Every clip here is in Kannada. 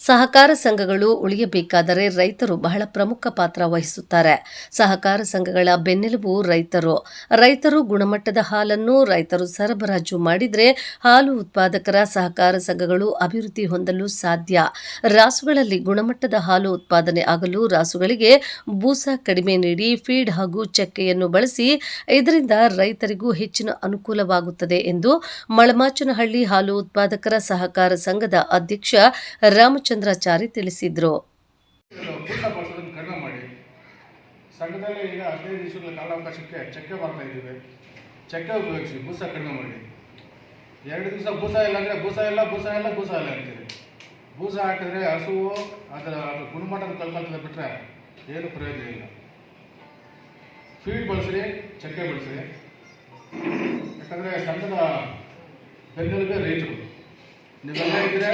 ಸಹಕಾರ ಸಂಘಗಳು ಉಳಿಯಬೇಕಾದರೆ ರೈತರು ಬಹಳ ಪ್ರಮುಖ ಪಾತ್ರ ವಹಿಸುತ್ತಾರೆ. ಸಹಕಾರ ಸಂಘಗಳ ಬೆನ್ನೆಲುಬು ರೈತರು. ರೈತರು ಗುಣಮಟ್ಟದ ಹಾಲನ್ನು ರೈತರು ಸರಬರಾಜು ಮಾಡಿದರೆ ಹಾಲು ಉತ್ಪಾದಕರ ಸಹಕಾರ ಸಂಘಗಳು ಅಭಿವೃದ್ಧಿ ಹೊಂದಲು ಸಾಧ್ಯ. ರಾಸುಗಳಲ್ಲಿ ಗುಣಮಟ್ಟದ ಹಾಲು ಉತ್ಪಾದನೆ ಆಗಲು ರಾಸುಗಳಿಗೆ ಬೂಸ ಕಡಿಮೆ ನೀಡಿ ಫೀಡ್ ಹಾಗೂ ಚಕ್ಕೆಯನ್ನು ಬಳಸಿ ಇದರಿಂದ ರೈತರಿಗೂ ಹೆಚ್ಚಿನ ಅನುಕೂಲವಾಗುತ್ತದೆ ಎಂದು ಮಳಮಾಚನಹಳ್ಳಿ ಹಾಲು ಉತ್ಪಾದಕರ ಸಹಕಾರ ಸಂಘದ ಅಧ್ಯಕ್ಷ ರಾಮಚಂದ್ರಾಚಾರಿ ತಿಳಿಸಿದರು. ಸಂಘದಲ್ಲಿ ಈಗ ಹದಿನೈದು ದಿವಸಗಳ ಕಾಲಾವಕಾಶಕ್ಕೆ ಚಕ್ಕೆ ಮಾಡ್ತಾ ಇದ್ದೀವಿ. ಚಕ್ಕೆ ಉಪಯೋಗಿಸಿ ಬೂಸ ಕಡಿಮೆ ಮಾಡಿ. ಎರಡು ದಿವಸ ಭೂಸ ಇಲ್ಲ ಅಂದರೆ ಬೂಸ ಇಲ್ಲ ಬೂಸ ಇಲ್ಲ ಬೂಸ ಇಲ್ಲ ಅಂತೀವಿ ಬೂಸ ಹಾಕಿದ್ರೆ ಹಸುವು ಅದರ ಅದು ಗುಣಮಟ್ಟದ ಕಲ್ಕೊಳ್ತದೆ ಬಿಟ್ಟರೆ ಏನು ಪ್ರಯೋಜನ ಇಲ್ಲ. ಫೀಡ್ ಬಳಸ್ರಿ, ಚಕ್ಕೆ ಬಳಸ್ರಿ. ಯಾಕಂದರೆ ಸಂಘದ ಬೆನ್ನೆಲುಬೆ ರೈತರು. ನೀವೆಲ್ಲ ಇದ್ದರೆ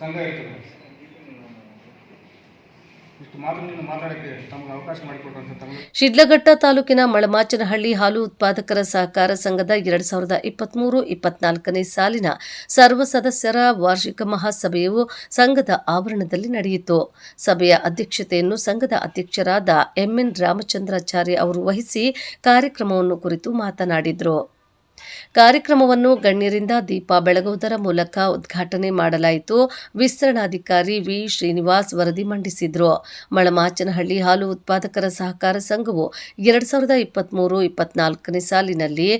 ಸಂಘ ಇರ್ತದೆ. ಶಿಡ್ಲಘಟ್ಟ ತಾಲೂಕಿನ ಮಳಮಾಚನಹಳ್ಳಿ ಹಾಲು ಉತ್ಪಾದಕರ ಸಹಕಾರ ಸಂಘದ ಎರಡ್ ಸಾವಿರದ ಇಪ್ಪತ್ಮೂರು, ಇಪ್ಪತ್ನಾಲ್ಕನೇ ಸಾಲಿನ ಸರ್ವ ಸದಸ್ಯರ ವಾರ್ಷಿಕ ಮಹಾಸಭೆಯು ಸಂಘದ ಆವರಣದಲ್ಲಿ ನಡೆಯಿತು. ಸಭೆಯ ಅಧ್ಯಕ್ಷತೆಯನ್ನು ಸಂಘದ ಅಧ್ಯಕ್ಷರಾದ ಎಂಎನ್ ರಾಮಚಂದ್ರಾಚಾರ್ಯ ಅವರು ವಹಿಸಿ ಕಾರ್ಯಕ್ರಮವನ್ನು ಕುರಿತು ಮಾತನಾಡಿದರು. ಕಾರ್ಯಕ್ರಮವನ್ನು ಗಣ್ಯರಿಂದ ದೀಪ ಬೆಳಗುವುದರ ಮೂಲಕ ಉದ್ಘಾಟನೆ ಮಾಡಲಾಯಿತು. ವಿಸ್ತರಣಾಧಿಕಾರಿ ವಿ. ಶ್ರೀನಿವಾಸ್ ವರದಿ ಮಂಡಿಸಿದರು. ಮಳಮಾಚನಹಳ್ಳಿ ಹಾಲು ಉತ್ಪಾದಕರ ಸಹಕಾರ ಸಂಘವು ಎರಡ್ ಸಾವಿರದ ಇಪ್ಪತ್ತ್ಮೂರು ಇಪ್ಪತ್ನಾಲ್ಕನೇ ಸಾಲಿನಲ್ಲಿ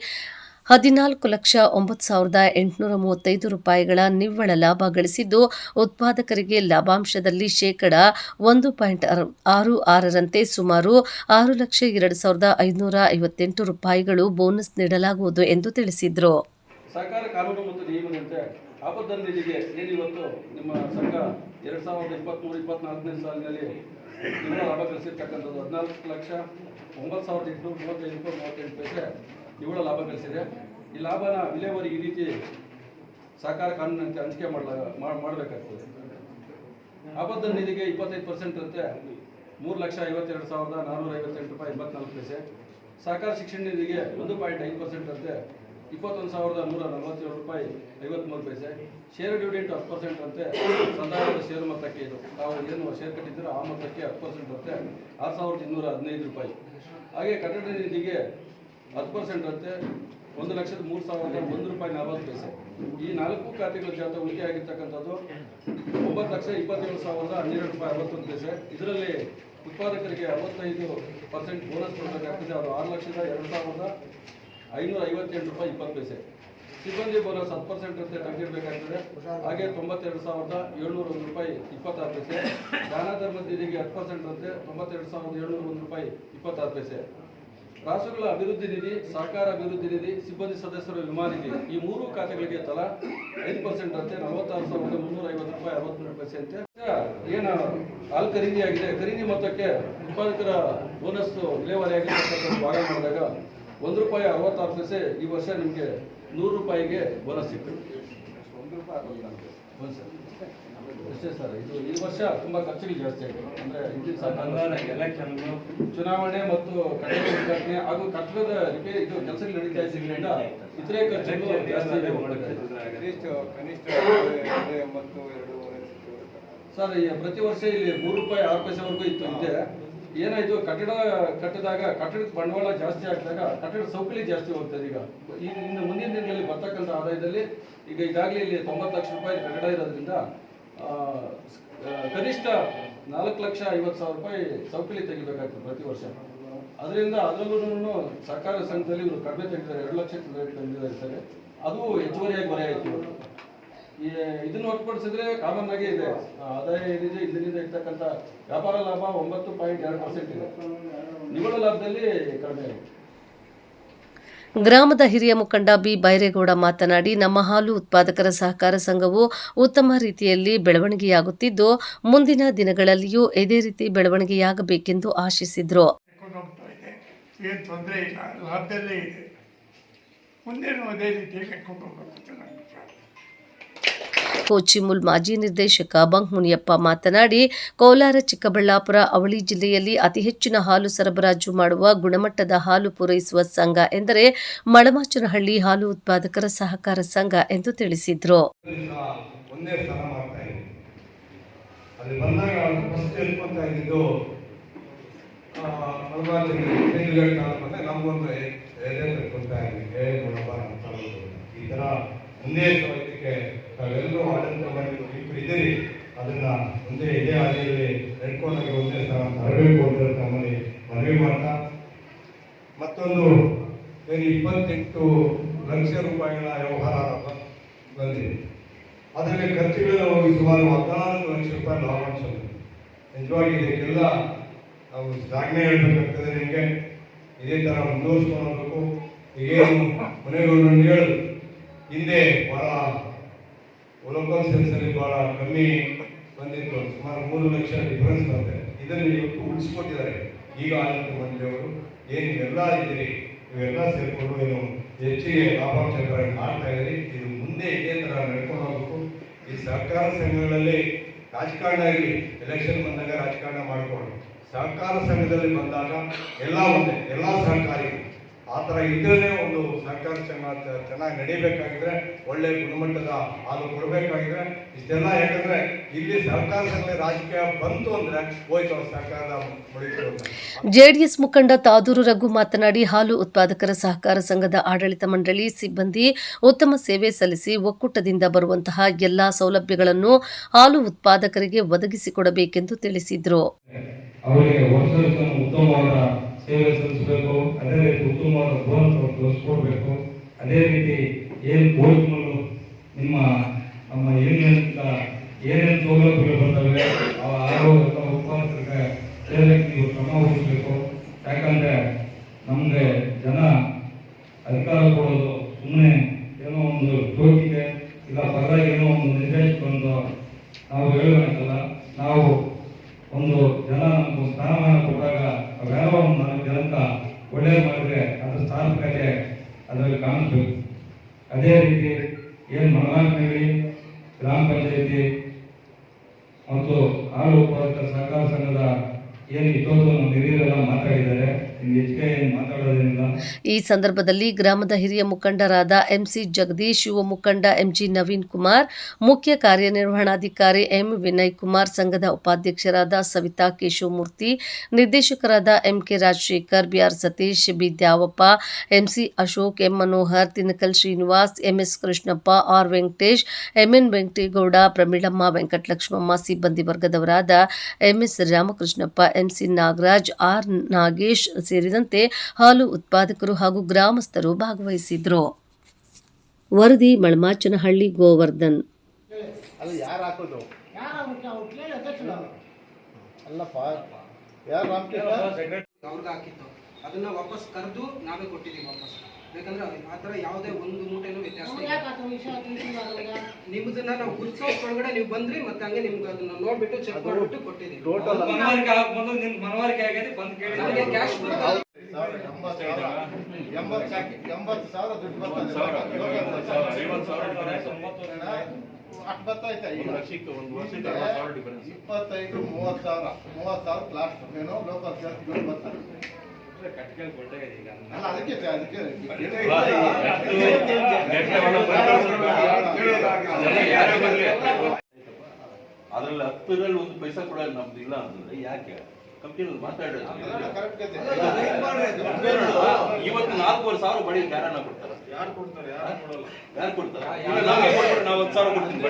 ಹದಿನಾಲ್ಕು ಲಕ್ಷ ಒಂಬತ್ತು ಸಾವಿರದ ಎಂಟುನೂರ ಮೂವತ್ತೈದು ರೂಪಾಯಿಗಳ ನಿವ್ವಳ ಲಾಭ ಗಳಿಸಿದ್ದು, ಉತ್ಪಾದಕರಿಗೆ ಲಾಭಾಂಶದಲ್ಲಿ ಶೇಕಡ ಒಂದು ಪಾಯಿಂಟ್ ಆರು ಆರರಂತೆ ಸುಮಾರು ಆರು ಲಕ್ಷ ಎರಡು ಸಾವಿರದ ಐದುನೂರ ಐವತ್ತೆಂಟು ರೂಪಾಯಿಗಳು ಬೋನಸ್ ನೀಡಲಾಗುವುದು ಎಂದು ತಿಳಿಸಿದರು. ಸಹಕಾರ ಕಾನೂನು ಮತ್ತು ನಿಯಮದಂತೆ ನಿಮ್ಮ ಸಂಘ ಸಾವಿರದ ಸಾಲಿನಲ್ಲಿ ನಿಮ್ಮ ಲಾಭ ಗಳಿಸಿರ್ತಕ್ಕಂಥದ್ದು ಹದಿನಾಲ್ಕು ಒಂಬತ್ತು ಸಾವಿರದ ಎಂಟುನೂರ ಮೂವತ್ತೈದು ಮೂವತ್ತೆಂಟು ಪೈಸೆ. ನಿವ್ವಳ ಲಾಭ ಗಳಿಸಿದೆ ಈ ಲಾಭನ ವಿಲೇವಾರಿ ಈ ರೀತಿ ಸಹಕಾರ ಕಾನೂನಂತೆ ಹಂಚಿಕೆ ಮಾಡಲ ಮಾಡಬೇಕಾಗ್ತದೆ. ಆಪದ ನಿಧಿಗೆ ಇಪ್ಪತ್ತೈದು ಪರ್ಸೆಂಟ್ ಅಂತೆ, ಮೂರು ಲಕ್ಷ ಐವತ್ತೆರಡು ಸಾವಿರದ ನಾನ್ನೂರ ಐವತ್ತೆಂಟು ರೂಪಾಯಿ ಎಂಬತ್ನಾಲ್ಕು ಪೈಸೆ. ಸಹಕಾರ ಶಿಕ್ಷಣ ನಿಧಿಗೆ ಒಂದು ಪಾಯಿಂಟ್ ಐದು ಪರ್ಸೆಂಟ್ ಅಂತೆ, ಇಪ್ಪತ್ತೊಂದು ಸಾವಿರದ ನೂರ ನಲವತ್ತೇಳು ರೂಪಾಯಿ ಐವತ್ಮೂರು ಪೈಸೆ. ಶೇರ್ ಡಿವಿಡೆಂಟ್ ಹತ್ತು ಪರ್ಸೆಂಟ್ ಅಂತೆ ಸಂದಾಯದ ಷೇರು ಮೊತ್ತಕ್ಕೆ ಇದು. ತಾವು ಏನು ಶೇರ್ ಕಟ್ಟಿದ್ದೀರೋ ಆ ಮೊತ್ತಕ್ಕೆ ಹತ್ತು ಪರ್ಸೆಂಟ್ ಅಂತೆ, ಆರು ಸಾವಿರದ ಇನ್ನೂರ ಹದಿನೈದು ರೂಪಾಯಿ. ಹಾಗೆ ಕಟ್ಟಡ ನಿಧಿಗೆ ಹತ್ತು ಪರ್ಸೆಂಟ್ ಅಂತೆ, ಒಂದು ಲಕ್ಷದ ಮೂರು ಸಾವಿರದ ಒಂದು ರೂಪಾಯಿ ನಲವತ್ತು ಪೈಸೆ. ಈ ನಾಲ್ಕು ಖಾತೆಗಳ ಜಾತ ಉಳಿಕೆ ಆಗಿರ್ತಕ್ಕಂಥದ್ದು. ಒಂಬತ್ತು ಲಕ್ಷ ಇಪ್ಪತ್ತೇಳು ಸಾವಿರದ ಹನ್ನೆರಡು ರೂಪಾಯಿ ಅರವತ್ತೊಂದು ಪೈಸೆ. ಇದರಲ್ಲಿ ಉತ್ಪಾದಕರಿಗೆ ಅರವತ್ತೈದು ಪರ್ಸೆಂಟ್ ಬೋನಸ್ ಕೊಡಬೇಕಾಗ್ತದೆ. ಅದು ಆರು ಲಕ್ಷದ ಎರಡು ಸಾವಿರದ ಐನೂರ ಐವತ್ತೆಂಟು ರೂಪಾಯಿ ಇಪ್ಪತ್ತು ಪೈಸೆ. ಸಿಬ್ಬಂದಿ ಬೋನಸ್ ಹತ್ತು ಪರ್ಸೆಂಟ್ ಅಂತ ತೆಗೆದಿರಬೇಕಾಗ್ತದೆ ಹಾಗೆ ತೊಂಬತ್ತೆರಡು ಸಾವಿರದ ಏಳ್ನೂರ ಒಂದು ರೂಪಾಯಿ ಇಪ್ಪತ್ತಾರು ಪೈಸೆ. ದಾನ ಧರ್ಮ ನಿಧಿಗೆ ಹತ್ತು ಪರ್ಸೆಂಟ್ ಅಂತೆ, ತೊಂಬತ್ತೆರಡು ಸಾವಿರದ ಏಳ್ನೂರ ಒಂದು ರೂಪಾಯಿ ಇಪ್ಪತ್ತಾರು ಪೈಸೆ. ರಾಷ್ಟ್ರಗಳ ಅಭಿವೃದ್ಧಿ ನಿಧಿ ಸಹಕಾರ ಅಭಿವೃದ್ಧಿ ನಿಧಿ ಸಿಬ್ಬಂದಿ ಸದಸ್ಯರ ವಿಮಾ ನಿಧಿ ಈ ಮೂರು ಖಾತೆಗಳಿಗೆ ತಲಾ ಐದು ಪರ್ಸೆಂಟ್ ಅಂತೆ ನಲವತ್ತಾರು ಸಾವಿರದ ಮುನ್ನೂರ ಐವತ್ತು ರೂಪಾಯಿ ಅರವತ್ಮೂರು ಪೈಸೆ ಅಂತೆ. ಏನು ಹಾಲು ಖರೀದಿ ಆಗಿದೆ. ಖರೀದಿ ಮೊತ್ತಕ್ಕೆ ಉತ್ಪಾದಕರ ಬೋನಸ್ ವಿಲೇವಾರಿ ಆಗಿರ್ತಕ್ಕಂಥ ಭಾಗ ಮಾಡಿದಾಗ ಒಂದು ರೂಪಾಯಿ ಅರವತ್ತಾರು ಪೈಸೆ ಈ ವರ್ಷ ನಿಮಗೆ ನೂರು ರೂಪಾಯಿಗೆ ಬೋನಸ್ ಸಿಕ್ತು. ಒಂದು ರೂಪಾಯಿ ಅಷ್ಟೇ ಸರ್ ಇದು ಈ ವರ್ಷ ತುಂಬಾ ಖರ್ಚುಗಳು ಜಾಸ್ತಿ ಆಗಿದೆ. ಅಂದ್ರೆ ಹಿಂದಿನ ಸಾಲ ಚುನಾವಣೆ ಮತ್ತು ಕಟ್ಟಡ ಉದ್ಘಾಟನೆ ಹಾಗೂ ಕಟ್ಟಡದ ರಿಪೇರಿ ಇದು ಕೆಲಸಗಳು ನಡೀತಾ ಇದ್ದರಿಂದ ಇತರೆ ಖರ್ಚುಗಳು ಜಾಸ್ತಿ ಇದೆ ಕನಿಷ್ಠ ಎಂಬತ್ತು ಎರಡೂವರೆ. ಸರ್ ಈ ಪ್ರತಿ ವರ್ಷ ಇಲ್ಲಿ ಮೂರು ರೂಪಾಯಿ ಆರು ಪೈಸೆವರೆಗೂ ಇತ್ತು. ಇದೆ. ಏನಾಯ್ತು ಕಟ್ಟಡ ಕಟ್ಟಿದಾಗ ಕಟ್ಟಡದ ಬಂಡವಾಳ ಜಾಸ್ತಿ ಆಗ್ದಾಗ ಕಟ್ಟಡ ಸೌಕಳಿ ಜಾಸ್ತಿ ಹೋಗ್ತದೆ ಈಗ. ಈ ಇನ್ನು ಮುಂದಿನ ದಿನಗಳಲ್ಲಿ ಬರ್ತಕ್ಕಂಥ ಆದಾಯದಲ್ಲಿ ಈಗ ಈಗಾಗಲೇ ಇಲ್ಲಿ ತೊಂಬತ್ತು ಲಕ್ಷ ರೂಪಾಯಿ ಕಟ್ಟಡ ಇರೋದ್ರಿಂದ ಕನಿಷ್ಠ ನಾಲ್ಕು ಲಕ್ಷ ಐವತ್ತು ಸಾವಿರ ರೂಪಾಯಿ ಸೌಕಳಿ ತೆಗಿಬೇಕಾಗ್ತದೆ ಪ್ರತಿ ವರ್ಷ. ಅದರಿಂದ ಅದರಲ್ಲೂ ಸರ್ಕಾರ ಸಂಘದಲ್ಲಿ ಇವರು ಕಡಿಮೆ ತೆಗೆದಿದ್ದಾರೆ, ಎರಡು ಲಕ್ಷ ತೆಗೆದಿದ್ದಾರೆ ಅದು ಹೆಚ್ಚುವರಿಯಾಗಿ ಮರೆ ಆಯಿತು. ಈ, ಇದನ್ನು ಹೊರತುಪಡಿಸಿದ್ರೆ ಕಾಮನ್ ಆಗಿ ಇದೆ. ಆದಾಯ ಏನಿದೆ ಇದರಿಂದ ಇರ್ತಕ್ಕಂಥ ವ್ಯಾಪಾರ ಲಾಭ ಒಂಬತ್ತು ಪಾಯಿಂಟ್ ಎರಡು ಪರ್ಸೆಂಟ್ ಇದೆ. ನಿವ್ವಳ ಲಾಭದಲ್ಲಿ ಕಡಿಮೆ ಇದೆ ಗ್ರಾಮದ ಹಿರಿಯ ಮುಖಂಡ ಬಿ. ಬೈರೇಗೌಡ ಮಾತನಾಡಿ, ನಮ್ಮ ಹಾಲು ಉತ್ಪಾದಕರ ಸಹಕಾರ ಸಂಘವು ಉತ್ತಮ ರೀತಿಯಲ್ಲಿ ಬೆಳವಣಿಗೆಯಾಗುತ್ತಿದ್ದು, ಮುಂದಿನ ದಿನಗಳಲ್ಲಿಯೂ ಇದೇ ರೀತಿ ಬೆಳವಣಿಗೆಯಾಗಬೇಕೆಂದು ಆಶಿಸಿದರು. ಕೋಚಿಮುಲ್ ಮಾಜಿ ನಿರ್ದೇಶಕ ಬಂಕ್ ಮುನಿಯಪ್ಪ ಮಾತನಾಡಿ ಕೋಲಾರ ಚಿಕ್ಕಬಳ್ಳಾಪುರ ಅವಳಿ ಜಿಲ್ಲೆಯಲ್ಲಿ ಅತಿ ಹೆಚ್ಚಿನ ಹಾಲು ಸರಬರಾಜು ಮಾಡುವ ಗುಣಮಟ್ಟದ ಹಾಲು ಪೂರೈಸುವ ಸಂಘ ಎಂದರೆ ಮಳಮಾಚನಹಳ್ಳಿ ಹಾಲು ಉತ್ಪಾದಕರ ಸಹಕಾರ ಸಂಘ ಎಂದು ತಿಳಿಸಿದರು ತಾವೆಲ್ಲರೂ ಆಡಳಿತ ಮಾಡಿ ಇಬ್ಬರು ಇದ್ದೀರಿ ಅದನ್ನ ಒಂದೇ ಇದೇ ಹಾದಿಯಲ್ಲಿ ನಡ್ಕೊಂಡಾಗ ಒಂದೇ ಅಂತ ತರಬೇಕು ಅಂತ ತಮ್ಮಲ್ಲಿ ಮನವಿ ಮಾಡ್ತಾ. ಮತ್ತೊಂದು, ಏನು ಇಪ್ಪತ್ತೆಂಟು ಲಕ್ಷ ರೂಪಾಯಿಗಳ ವ್ಯವಹಾರ ಬಂದಿದೆ. ಅದರಲ್ಲಿ ಹೋಗಿ ಸುಮಾರು ಹದಿನಾಲ್ಕು ಲಕ್ಷ ರೂಪಾಯಿ ಲಾಭಾಂಶ. ನಿಜವಾಗಿ ಇದಕ್ಕೆಲ್ಲ ನಾವು ಶ್ಲಾಘನೆ ಹೇಳ್ಬೇಕಾಗ್ತದೆ ನಿಮಗೆ. ಇದೇ ಥರ ಮುಂದುವರಿಸ್ಕೊಂಡು ಹೋಗ್ಬೇಕು ಏನು ಮನೆಗಳು ಹೇಳಿ ಹಿಂದೆ ಭಾಳ ಲೋಕಲ್ ಸೆಲ್ಸಲ್ಲಿ ಭಾಳ ಕಮ್ಮಿ ಬಂದಿತ್ತು. ಸುಮಾರು ಮೂರು ಲಕ್ಷ ಡಿಫರೆನ್ಸ್ ಬರುತ್ತೆ. ಇದನ್ನು ಇವತ್ತು ಉಳಿಸ್ಕೊಟ್ಟಿದ್ದಾರೆ. ಈಗ ಆಡಳಿತ ಮಂಡಳಿಯವರು ಏನು ಇವೆಲ್ಲ ಇದ್ದೀರಿ? ಇವೆಲ್ಲ ಸೇರಿಕೊಂಡು ಏನು ಹೆಚ್ಚಿಗೆ ಲಾಭಾಂಶ ಮಾಡ್ತಾ ಇದ್ದೀರಿ? ಇದು ಮುಂದೆ ಇದೇ ಥರ ನಡ್ಕೊಂಡು ಹೋಗ್ಬೇಕು. ಈ ಸಹಕಾರ ಸಂಘಗಳಲ್ಲಿ ರಾಜಕಾರಣ ಆಗಲಿ ಎಲೆಕ್ಷನ್ ಬಂದಾಗ ರಾಜಕಾರಣ ಮಾಡಿಕೊಂಡು ಸಹಕಾರ ಸಂಘದಲ್ಲಿ ಬಂದಾಗ ಎಲ್ಲ ಒಂದೇ, ಎಲ್ಲ ಸಹಕಾರಿ ಆ ಥರ ಇದ್ರೇ ಒಂದು ಸಹಕಾರ ಚೆನ್ನಾಗಿ ನಡೀಬೇಕಾಗಿದ್ರೆ ಒಳ್ಳೆ ಗುಣಮಟ್ಟದ ಹಾಲು ಕೊಡಬೇಕಾಗಿದ್ರೆ ಇಷ್ಟೆಲ್ಲ ಯಾಕಂದ್ರೆ ಇಲ್ಲಿ ಸಹಕಾರ ಸಂಘ ರಾಜಕೀಯ ಬಂತು ಅಂದ್ರೆ ಹೋಯ್ತು ಅವ್ರ ಸಹಕಾರದ ಜೆಡಿಎಸ್ ಮುಖಂಡ ತಾದೂರು ರಘು ಮಾತನಾಡಿ ಹಾಲು ಉತ್ಪಾದಕರ ಸಹಕಾರ ಸಂಘದ ಆಡಳಿತ ಮಂಡಳಿ ಸಿಬ್ಬಂದಿ ಉತ್ತಮ ಸೇವೆ ಸಲ್ಲಿಸಿ ಒಕ್ಕೂಟದಿಂದ ಬರುವಂತಹ ಎಲ್ಲಾ ಸೌಲಭ್ಯಗಳನ್ನು ಹಾಲು ಉತ್ಪಾದಕರಿಗೆ ಒದಗಿಸಿಕೊಡಬೇಕೆಂದು ತಿಳಿಸಿದರು. ಸೇವೆ ಸಲ್ಲಿಸಬೇಕು, ಅದೇ ರೀತಿ ಉತ್ತಮವಾದ ಅವ್ರು ತೋರಿಸ್ಕೊಡ್ಬೇಕು. ಅದೇ ರೀತಿ ಏನು ಕೋಚ್ಗಳು ನಿಮ್ಮ, ನಮ್ಮ ಯೂನಿಯನ್ನಿಂದ ಏನೇನು ಸೌಲಭ್ಯಗಳು ಬರ್ತವೆ, ಆ ಆರೋಗ್ಯ ಉತ್ಪಾದಕರಿಗೆ ಸೇವೆಗೆ ನೀವು ಕ್ರಮ ವಹಿಸಬೇಕು. ಯಾಕಂದರೆ ನಮಗೆ ಜನ ಅಧಿಕಾರ ಕೊಡೋದು ಸುಮ್ಮನೆ ಏನೋ ಒಂದು ಜೋಕಿಗೆ, ಇಲ್ಲ ಪರವಾಗಿ ಏನೋ ಒಂದು ನಿರ್ದೇಶಕ ನಾವು ಹೇಳಬೇಕಲ್ಲ ನಾವು ಒಂದು ಜನ ನಮ್ಗೆ ಸ್ಥಾನಮಾನ ಕೊಟ್ಟಾಗ ಅವೆಲ್ಲವೂ ನಾಲ್ಕು ಜನಕ್ಕ ಒಳ್ಳೇದು ಮಾಡಿದ್ರೆ ಅದರ ಸಾರ್ಥಕತೆ ಅದರಲ್ಲಿ ಕಾಣಿಸ್ಬೇಕು ಅದೇ ರೀತಿ ಏನು ಮನೋರಂಜನೆ ಗ್ರಾಮ ಪಂಚಾಯತಿ ಮತ್ತು ಹಾಲು ಉತ್ಪಾದಕ ಸಹಕಾರ ಸಂಘದ ಏನು ಇಷ್ಟೊಂದು ನಮ್ಮ ಹಿರಿಯರೆಲ್ಲ ಮಾತಾಡಿದ್ದಾರೆ. ಇನ್ನು ಹೆಚ್ಚಿಗೆ ಏನು ಮಾತಾಡೋದ್ರಿಂದ ಈ ಸಂದರ್ಭದಲ್ಲಿ ಗ್ರಾಮದ ಹಿರಿಯ ಮುಖಂಡರಾದ ಎಂಸಿ ಜಗದೀಶ್ ಯುವ ಮುಖಂಡ ಎಂಜಿ ನವೀನ್ ಕುಮಾರ್ ಮುಖ್ಯ ಕಾರ್ಯನಿರ್ವಹಣಾಧಿಕಾರಿ ಎಂ ವಿನಯ್ ಕುಮಾರ್ ಸಂಘದ ಉಪಾಧ್ಯಕ್ಷರಾದ ಸವಿತಾ ಕೇಶವಮೂರ್ತಿ ನಿರ್ದೇಶಕರಾದ MK Rajashekar BR Satish B Dyavappa MC Ashok M Manohar Tinakal Srinivas MS Krishnappa R Venkatesh MN Venkategowda Pramilamma Venkatalakshmamma ಸಿಬ್ಬಂದಿ ವರ್ಗದವರಾದ MS Ramakrishnappa MC Nagaraj R Nagesh ಸೇರಿದಂತೆ ಹಾಲು ಉತ್ಪಾದಕರು ಹಾಗೂ ಗ್ರಾಮಸ್ಥರು ಭಾಗವಹಿಸಿದ್ರು. ವರದಿ ಮಳಮಾಚನಹಳ್ಳಿ ಗೋವರ್ಧನ್. ಅವ್ರಿಗೆ ಹಾಕಿತ್ತು. ಅದನ್ನ ವಾಪಸ್ ಕರೆದು ನಾವೇ ಕೊಟ್ಟಿದ್ದೀವಿ ವಾಪಸ್. ಯಾಕಂದ್ರೆ ಆ ಥರ ಯಾವುದೇ ಒಂದು ಮೂಟೆನೂ ವ್ಯತ್ಯಾಸ ನಿಮ್ದನ್ನ ನಾವು ಗುರ್ಸೋಷ್ಟ್ರೊಳಗಡೆ ನೀವು ಬಂದ್ರಿ ಮತ್ತೆ ಹಂಗೆ ನಿಮ್ಗೆ ಅದನ್ನ ನೋಡ್ಬಿಟ್ಟು ಚೆಕ್ ಮಾಡ್ಬಿಟ್ಟು ಕೊಟ್ಟಿದ್ದೀವಿ. ಮನವರಿಕೆ ಆಗ್ಬಂದು ನಿಮ್ ಮನವರಿಕೆ ಆಗಿದೆ ಬಂದು ಕೇಳಿ. ನಮಗೆ ಕ್ಯಾಶ್ ಎಂಬತ್ತು ಸಾವಿರ ದುಡ್ಡು ಬರ್ತಾಯ್ತಾ ಈಗ. ಇಪ್ಪತ್ತೈದು ಮೂವತ್ತು ಸಾವಿರ. ಮೂವತ್ತು ಸಾವಿರ ಲಾಸ್ಟ್ ಏನೋ ಲೋಕಲ್ ಬರ್ತಾರೆ ಅದಕ್ಕೆ ಅದ್ರಲ್ಲಿ ಹತ್ತರಲ್ಲಿ ಒಂದು ಪೈಸಾ ಕೂಡ ನಮ್ದು ಇಲ್ಲ ಅಂತಂದ್ರೆ ಯಾಕೆ ಕಂಪ್ನಿಯಲ್ಲಿ ಮಾತಾಡೋದು ಕರೆಕ್ಟ್ ಇದೆ ಇವತ್ತು ನಾಲ್ಕೂವರೆ ಸಾವಿರ ಬಡಿ ಯಾರನ್ನ ಕೊಡ್ತಾರ ಯಾರು ಕೊಡ್ತಾರೆ ಯಾರು ಕೊಡಲ್ಲ ಯಾರು ಕೊಡ್ತಾರ ಈಗ ನಾವೇ ಕೊಟ್ಬಿಟ್ಟು ನಾವು ಹತ್ತು ಸಾವಿರ ಕೊಡ್ತೀನಿ